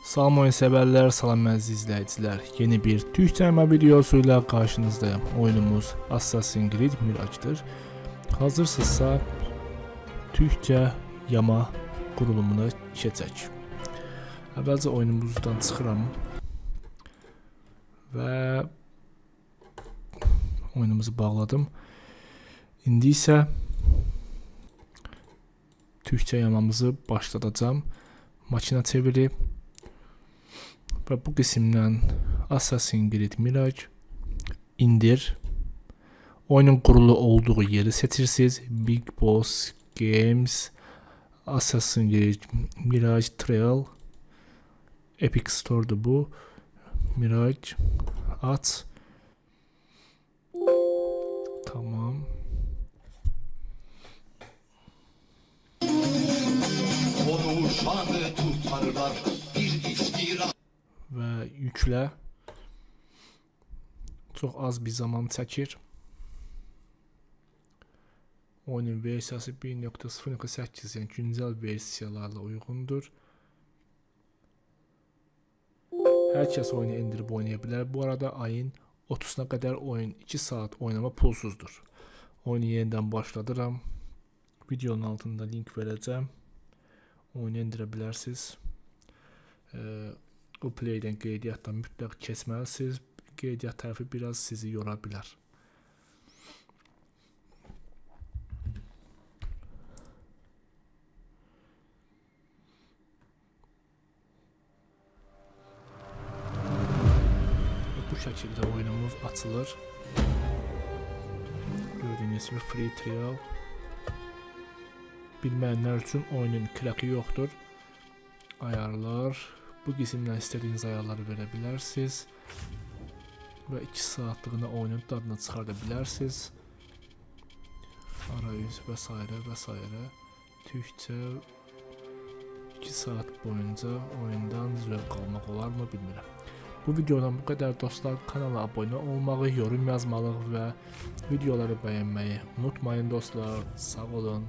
Salam oyun severler, salam əziz izləyicilər. Yeni bir Türkçəmə videosuyla qarşınızdayım. Oyunumuz Assassin's Creed Mirage'dır. Hazırsınızsa Türkçə yama qurulumuna keçək. Əvvəlcə oyunumuzdan çıxıram və oyunumuzu bağladım. İndi isə Türkçə yamamızı başladacağım. Makina çevirib ve bu kısımdan Assassin's Creed Mirage indir. Oyunun kurulu olduğu yeri seçirsiniz. Big Boss Games Assassin's Creed Mirage Trail Epic Store'da bu. Mirage at. Tamam. Onu şanı tutarlar və yüklə. Çox az bir zaman çəkir. Oyunun versiyası 1.0.8 yəni güncəl versiyalarla uyğundur. Hər kəs oyunu indirib oynaya bilər. Bu arada ayın 30-na qədər oyun 2 saat oynama pulsuzdur. Oyunu yenidən başladıram. Videonun altında link verəcəm. Oyunu indirə bilərsiniz. Eee bu playdən qeydiyyatdan mütləq keçməlisiniz. Qeydiyyat tərəfi biraz sizi yora bilər. Bu şəkildə oyunumuz açılır. Gördüyünüz kimi free trial. Bilməyənlər üçün oyunun kraki yoxdur. Ayarlar. Bu qismdən istədiyiniz ayarları verə bilərsiniz. Və 2 saatlığına oyunun dadını çıxarda bilərsiniz. Arayüz və s. və s. Türkçə 2 saat boyunca oyundan zövq almaq olarmı bilmirəm. Bu videodan bu qədər dostlar. Kanala abunə olmağı, yorum yazmağı və videoları bəyənməyi unutmayın dostlar. Sağ olun.